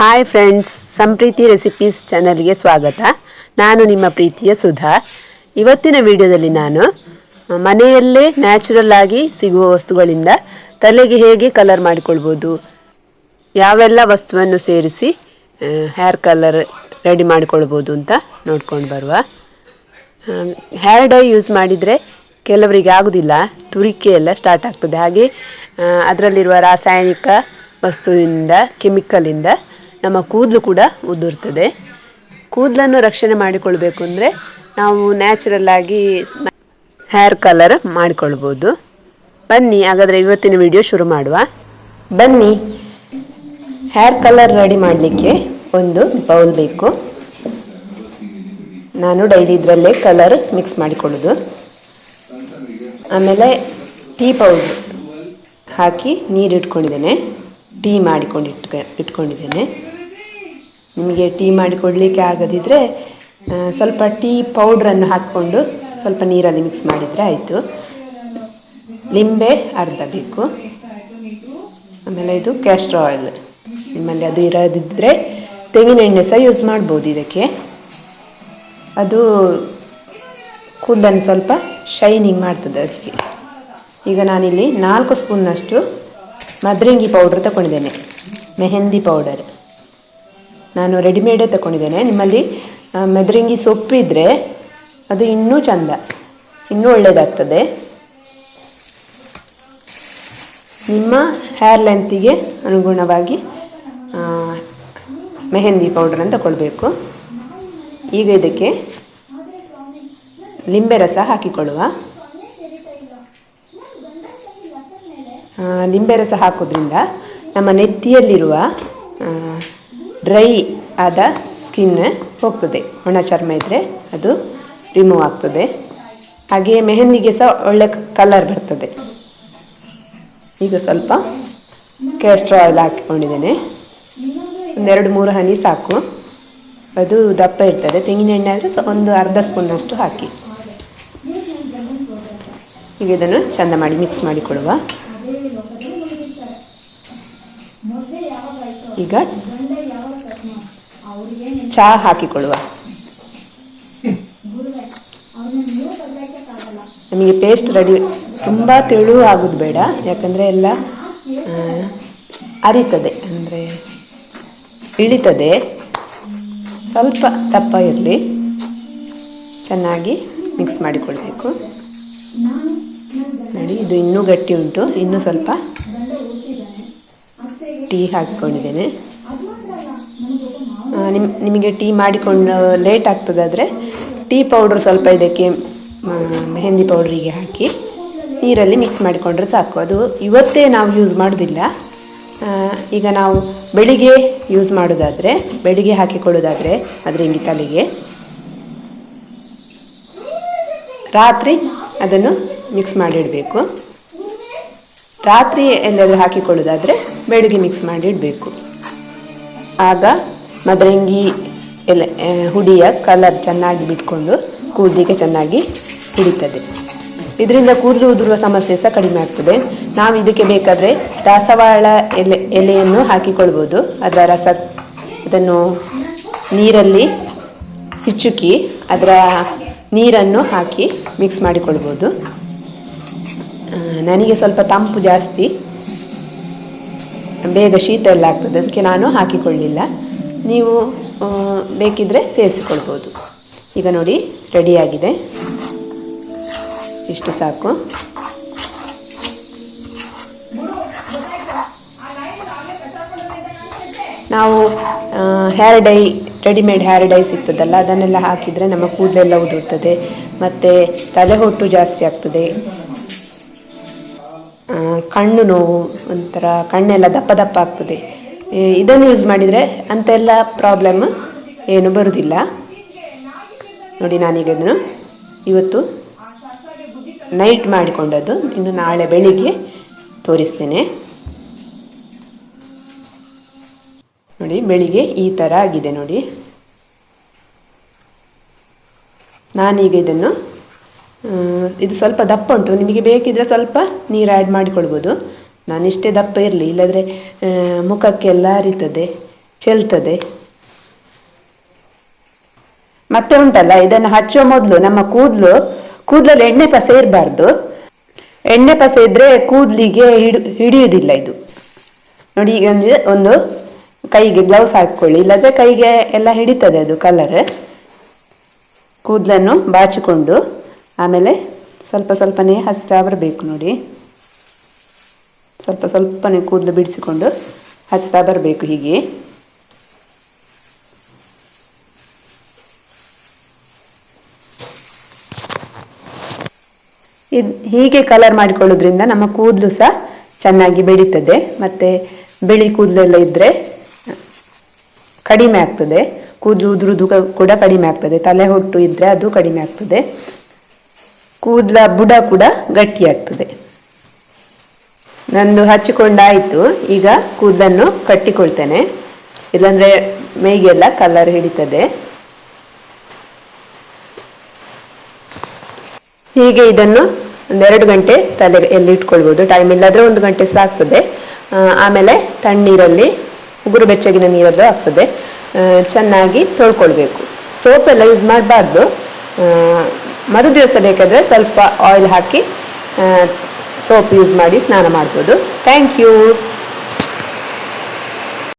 Hi friends ಸಂಪ್ರೀತಿ recipes ಚಾನಲ್ಗೆ ಸ್ವಾಗತ. ನಾನು ನಿಮ್ಮ ಪ್ರೀತಿಯ ಸುಧಾ. ಇವತ್ತಿನ ವಿಡಿಯೋದಲ್ಲಿ ನಾನು ಮನೆಯಲ್ಲೇ ನ್ಯಾಚುರಲ್ ಆಗಿ ಸಿಗುವ ವಸ್ತುಗಳಿಂದ ತಲೆಗೆ ಹೇಗೆ ಕಲರ್ ಮಾಡಿಕೊಳ್ಬೋದು, ಯಾವೆಲ್ಲ ವಸ್ತುವನ್ನು ಸೇರಿಸಿ ಹೇರ್ ಕಲರ್ ರೆಡಿ ಮಾಡಿಕೊಳ್ಬೋದು ಅಂತ ನೋಡ್ಕೊಂಡು ಬರುವ. ಹೇರ್ ಡೈ ಯೂಸ್ ಮಾಡಿದರೆ ಕೆಲವರಿಗೆ ಆಗೋದಿಲ್ಲ, ತುರಿಕೆ ಎಲ್ಲ ಸ್ಟಾರ್ಟ್ ಆಗ್ತದೆ. ಹಾಗೆ ಅದರಲ್ಲಿರುವ ರಾಸಾಯನಿಕ ವಸ್ತುವಿಂದ ಕೆಮಿಕಲಿಂದ ನಮ್ಮ ಕೂದಲು ಕೂಡ ಉದುರ್ತದೆ. ಕೂದಲನ್ನು ರಕ್ಷಣೆ ಮಾಡಿಕೊಳ್ಬೇಕು ಅಂದರೆ ನಾವು ನ್ಯಾಚುರಲ್ ಆಗಿ ಹೇರ್ ಕಲರ್ ಮಾಡಿಕೊಳ್ಬೋದು. ಬನ್ನಿ, ಹಾಗಾದರೆ ಇವತ್ತಿನ ವಿಡಿಯೋ ಶುರು ಮಾಡುವ. ಬನ್ನಿ ಹೇರ್ ಕಲರ್ ರೆಡಿ ಮಾಡಲಿಕ್ಕೆ ಒಂದು ಬೌಲ್ ಬೇಕು. ನಾನು ಡೈಲಿ ಇದರಲ್ಲೇ ಕಲರ್ ಮಿಕ್ಸ್ ಮಾಡಿಕೊಳ್ಳೋದು. ಆಮೇಲೆ ಟೀ ಪೌಡ್ರ್ ಹಾಕಿ ನೀರು ಇಟ್ಕೊಂಡಿದ್ದೇನೆ ಟೀ ಮಾಡಿಕೊಂಡು ಇಟ್ಕ ಇಟ್ಕೊಂಡಿದ್ದೇನೆ. ನಿಮಗೆ ಟೀ ಮಾಡಿಕೊಡ್ಲಿಕ್ಕೆ ಆಗದಿದ್ದರೆ ಸ್ವಲ್ಪ ಟೀ ಪೌಡ್ರನ್ನು ಹಾಕ್ಕೊಂಡು ಸ್ವಲ್ಪ ನೀರಲ್ಲಿ ಮಿಕ್ಸ್ ಮಾಡಿದರೆ ಆಯಿತು. ಲಿಂಬೆ ಅರ್ಧ ಬೇಕು. ಆಮೇಲೆ ಇದು ಕ್ಯಾಸ್ಟ್ರ್ ಆಯಿಲ್. ನಿಮ್ಮಲ್ಲಿ ಅದು ಇರೋದಿದ್ದರೆ ತೆಂಗಿನೆಣ್ಣೆ ಸಹ ಯೂಸ್ ಮಾಡ್ಬೋದು ಇದಕ್ಕೆ. ಅದು ಕೂದಲನ್ನು ಸ್ವಲ್ಪ ಶೈನಿಂಗ್ ಮಾಡ್ತದೆ ಅದಕ್ಕೆ. ಈಗ ನಾನಿಲ್ಲಿ ನಾಲ್ಕು ಸ್ಪೂನ್ನಷ್ಟು ಮದ್ರಂಗಿ ಪೌಡ್ರ್ ತಗೊಂಡಿದ್ದೇನೆ ಮೆಹಂದಿ ಪೌಡರ್. ನಾನು ರೆಡಿಮೇಡೇ ತಗೊಂಡಿದ್ದೇನೆ ನಿಮ್ಮಲ್ಲಿ ಮೆದರಿಂಗಿ ಸೊಪ್ಪು ಸೊಪ್ಪಿದ್ರೆ ಅದು ಇನ್ನೂ ಚಂದ, ಇನ್ನೂ ಒಳ್ಳೆಯದಾಗ್ತದೆ ನಿಮ್ಮ ಹೇರ್ ಲೆಂತಿಗೆ ಅನುಗುಣವಾಗಿ ಮೆಹಂದಿ ಪೌಡರನ್ನು ತಗೊಳ್ಬೇಕು ಈಗ ಇದಕ್ಕೆ ಲಿಂಬೆ ರಸ ಹಾಕಿಕೊಳ್ಳುವ. ಲಿಂಬೆ ರಸ ಹಾಕೋದ್ರಿಂದ ನಮ್ಮ ನೆತ್ತಿಯಲ್ಲಿರುವ ಡ್ರೈ ಆದ ಸ್ಕಿನ್ ಹೋಗ್ತದೆ. ಒಣ ಚರ್ಮ ಇದ್ದರೆ ಅದು ರಿಮೂವ್ ಆಗ್ತದೆ. ಹಾಗೆಯೇ ಮೆಹಂದಿಗೆ ಸಹ ಒಳ್ಳೆ ಕಲರ್ ಬರ್ತದೆ. ಈಗ ಸ್ವಲ್ಪ ಕ್ಯಾಸ್ಟ್ರ್ ಆಯಿಲ್ ಹಾಕಿಕೊಂಡಿದ್ದೇನೆ. ಒಂದೆರಡು ಮೂರು ಹನಿ ಸಾಕು. ಅದು ದಪ್ಪ ಇರ್ತದೆ. ತೆಂಗಿನ ಎಣ್ಣೆ ಆದರೆ ಒಂದು ಅರ್ಧ ಸ್ಪೂನಷ್ಟು ಹಾಕಿ. ಈಗ ಇದನ್ನು ಚೆಂದ ಮಾಡಿ ಮಿಕ್ಸ್ ಮಾಡಿಕೊಡುವ ಈಗ ಚಹಾ ಹಾಕಿಕೊಳ್ಳುವ. ನಮಗೆ ಪೇಸ್ಟ್ ರೆಡಿ ತುಂಬ ತೆಳು ಆಗೋದು ಬೇಡ. ಯಾಕಂದರೆ ಎಲ್ಲ ಅರಿತದೆ. ಅಂದರೆ ಇಳಿತದೆ. ಸ್ವಲ್ಪ ದಪ್ಪ ಇರಲಿ ಚೆನ್ನಾಗಿ ಮಿಕ್ಸ್ ಮಾಡಿಕೊಳ್ಬೇಕು. ನೋಡಿ ಇದು ಇನ್ನೂ ಗಟ್ಟಿ ಉಂಟು. ಇನ್ನೂ ಸ್ವಲ್ಪ ಟೀ ಹಾಕಿಕೊಂಡಿದ್ದೇನೆ. ನಿಮ್, ನಿಮಗೆ ಟೀ ಮಾಡಿಕೊಂಡು ಲೇಟ್ ಆಗ್ತದಾದರೆ ಟೀ ಪೌಡ್ರ್ ಸ್ವಲ್ಪ ಇದಕ್ಕೆ ಮೆಹಂದಿ ಪೌಡ್ರಿಗೆ ಹಾಕಿ ನೀರಲ್ಲಿ ಮಿಕ್ಸ್ ಮಾಡಿಕೊಂಡ್ರೆ ಸಾಕು. ಅದು ಇವತ್ತೇ ನಾವು ಯೂಸ್ ಮಾಡೋದಿಲ್ಲ. ಈಗ ನಾವು ಬೆಳಿಗ್ಗೆ ಯೂಸ್ ಮಾಡೋದಾದರೆ, ಬೆಳಿಗ್ಗೆ ಹಾಕಿಕೊಳ್ಳೋದಾದರೆ ಅದರಿಂಗಿ ತಲೆಗೆ. ರಾತ್ರಿ ಅದನ್ನು ಮಿಕ್ಸ್ ಮಾಡಿಡಬೇಕು. ರಾತ್ರಿ ಎಲ್ಲಾದರೂ ಹಾಕಿಕೊಳ್ಳೋದಾದರೆ ಬೆಳಿಗ್ಗೆ ಮಿಕ್ಸ್ ಮಾಡಿಡಬೇಕು. ಆಗ ಮದರಂಗಿ ಎಲೆ ಹುಡಿಯ ಕಲರ್ ಚೆನ್ನಾಗಿ ಬಿಟ್ಕೊಂಡು ಕೂದಲಿಗೆ ಚೆನ್ನಾಗಿ ಹಿಡಿತದೆ. ಇದರಿಂದ ಕೂದಲು ಉದುರುವ ಸಮಸ್ಯೆ ಸಹ ಕಡಿಮೆ ಆಗ್ತದೆ. ನಾವು ಇದಕ್ಕೆ ಬೇಕಾದರೆ ದಾಸವಾಳ ಎಲೆ, ಎಲೆಯನ್ನು ಹಾಕಿಕೊಳ್ಬೋದು. ಅದರ ರಸ, ಅದನ್ನು ನೀರಲ್ಲಿ ಹಿಚ್ಚುಕಿ ಅದರ ನೀರನ್ನು ಹಾಕಿ ಮಿಕ್ಸ್ ಮಾಡಿಕೊಳ್ಬೋದು. ನನಗೆ ಸ್ವಲ್ಪ ತಂಪು ಜಾಸ್ತಿ. ಬೇಗ ಶೀತ ಎಲ್ಲ ಆಗ್ತದೆ. ಅದಕ್ಕೆ ನಾನು ಹಾಕಿಕೊಳ್ಳಿಲ್ಲ. ನೀವು ಬೇಕಿದ್ರೆ ಸೇರಿಸಿಕೊಳ್ಬೋದು. ಈಗ ನೋಡಿ, ರೆಡಿಯಾಗಿದೆ. ಇಷ್ಟು ಸಾಕು. ನಾವು hair dye readymade hair dye ಸಿಗ್ತದಲ್ಲ, ಅದನ್ನೆಲ್ಲ ಹಾಕಿದರೆ ನಮ್ಮ ಕೂದಲೆಲ್ಲ ಉದುರ್ತದೆ, ಮತ್ತು ತಲೆಹೊಟ್ಟು ಜಾಸ್ತಿ ಆಗ್ತದೆ. ಕಣ್ಣು ನೋವು ಒಂಥರ, ಕಣ್ಣೆಲ್ಲ ದಪ್ಪ ದಪ್ಪ ಆಗ್ತದೆ. ಇದನ್ನು ಯೂಸ್ ಮಾಡಿದರೆ ಅಂತೆಲ್ಲ ಪ್ರಾಬ್ಲಮ್ ಏನು ಬರುವುದಿಲ್ಲ ನೋಡಿ ನಾನೀಗ ಇದನ್ನು ಇವತ್ತು ನೈಟ್ ಮಾಡಿಕೊಂಡದ್ದು. ಇನ್ನು ನಾಳೆ ಬೆಳಿಗ್ಗೆ ತೋರಿಸ್ತೇನೆ. ನೋಡಿ, ಬೆಳಿಗ್ಗೆ ಈ ಥರ ಆಗಿದೆ ನೋಡಿ. ನಾನೀಗ ಇದನ್ನು ಇದು ಸ್ವಲ್ಪ ದಪ್ಪ ಉಂಟು. ನಿಮಗೆ ಬೇಕಿದ್ರೆ ಸ್ವಲ್ಪ ನೀರು ಆ್ಯಡ್ ಮಾಡಿಕೊಳ್ಬೋದು. ನಾನು ಇಷ್ಟೇ ದಪ್ಪ ಇರಲಿ, ಇಲ್ಲದ್ರೆ ಮುಖಕ್ಕೆಲ್ಲ ಅರಿತದೆ ಚೆಲ್ತದೆ. ಮತ್ತೆ ಉಂಟಲ್ಲ, ಇದನ್ನು ಹಚ್ಚುವ ಮೊದಲು, ನಮ್ಮ ಕೂದಲು, ಕೂದಲಲ್ಲಿ ಎಣ್ಣೆ ಪಸೆ ಇರಬಾರ್ದು. ಎಣ್ಣೆ ಪಸೆ ಇದ್ರೆ ಕೂದಲಿಗೆ ಹಿಡಿ, ಹಿಡಿಯುವುದಿಲ್ಲ ಇದು. ನೋಡಿ, ಈಗ ಒಂದು ಕೈಗೆ ಗ್ಲೌಸ್ ಹಾಕ್ಕೊಳ್ಳಿ, ಇಲ್ಲದ್ರೆ ಕೈಗೆ ಎಲ್ಲ ಹಿಡಿತದೆ ಅದು ಕಲರ್ ಕೂದಲನ್ನು ಬಾಚಿಕೊಂಡು, ಆಮೇಲೆ ಸ್ವಲ್ಪ ಸ್ವಲ್ಪನೇ ಹಚ್ತಾ ಬರಬೇಕು ನೋಡಿ. ಸ್ವಲ್ಪ ಸ್ವಲ್ಪನೇ ಕೂದಲು ಬಿಡಿಸಿಕೊಂಡು ಹಚ್ತಾ ಬರಬೇಕು ಹೀಗೆ. ಇದು ಹೀಗೆ ಕಲರ್ ಮಾಡಿಕೊಳ್ಳೋದ್ರಿಂದ ನಮ್ಮ ಕೂದಲು ಸಹ ಚೆನ್ನಾಗಿ ಬೆಳೀತದೆ. ಮತ್ತು ಬಿಳಿ ಕೂದಲೆಲ್ಲ ಇದ್ದರೆ ಕಡಿಮೆ ಆಗ್ತದೆ. ಕೂದಲು ಉದುರುದು ಕೂಡ ಕಡಿಮೆ ಆಗ್ತದೆ. ತಲೆ ಹೊಟ್ಟು ಇದ್ದರೆ ಅದು ಕಡಿಮೆ ಆಗ್ತದೆ. ಕೂದಲ ಬುಡ ಕೂಡ ಗಟ್ಟಿ ಆಗ್ತದೆ. ನಂದು ಹಚ್ಚಿಕೊಂಡಾಯಿತು. ಈಗ ಕೂದಲನ್ನು ಕಟ್ಟಿಕೊಳ್ತೇನೆ. ಇಲ್ಲಾಂದರೆ ಮೈಗೆಲ್ಲ ಕಲರ್ ಹಿಡಿತದೆ. ಹೀಗೆ ಇದನ್ನು ಒಂದೆರಡು ಗಂಟೆ ತಲೆಯಲ್ಲಿ ಇಟ್ಕೊಳ್ಬೋದು? ಟೈಮ್ ಇಲ್ಲಾದರೆ ಒಂದು ಗಂಟೆ ಸಾಕ್ತದೆ ಆಮೇಲೆ ತಣ್ಣೀರಲ್ಲಿ ಉಗುರು ಬೆಚ್ಚಗಿನ ನೀರಲ್ಲೂ ಆಗ್ತದೆ. ಚೆನ್ನಾಗಿ ತೊಳ್ಕೊಳ್ಬೇಕು. ಸೋಪೆಲ್ಲ ಯೂಸ್ ಮಾಡಬಾರ್ದು. ಮರು ದಿವಸ ಬೇಕಾದರೆ ಸ್ವಲ್ಪ ಆಯಿಲ್ ಹಾಕಿ ಸೋಪ್ ಯೂಸ್ ಮಾಡಿ ಸ್ನಾನ ಮಾಡ್ಬೋದು. Thank you.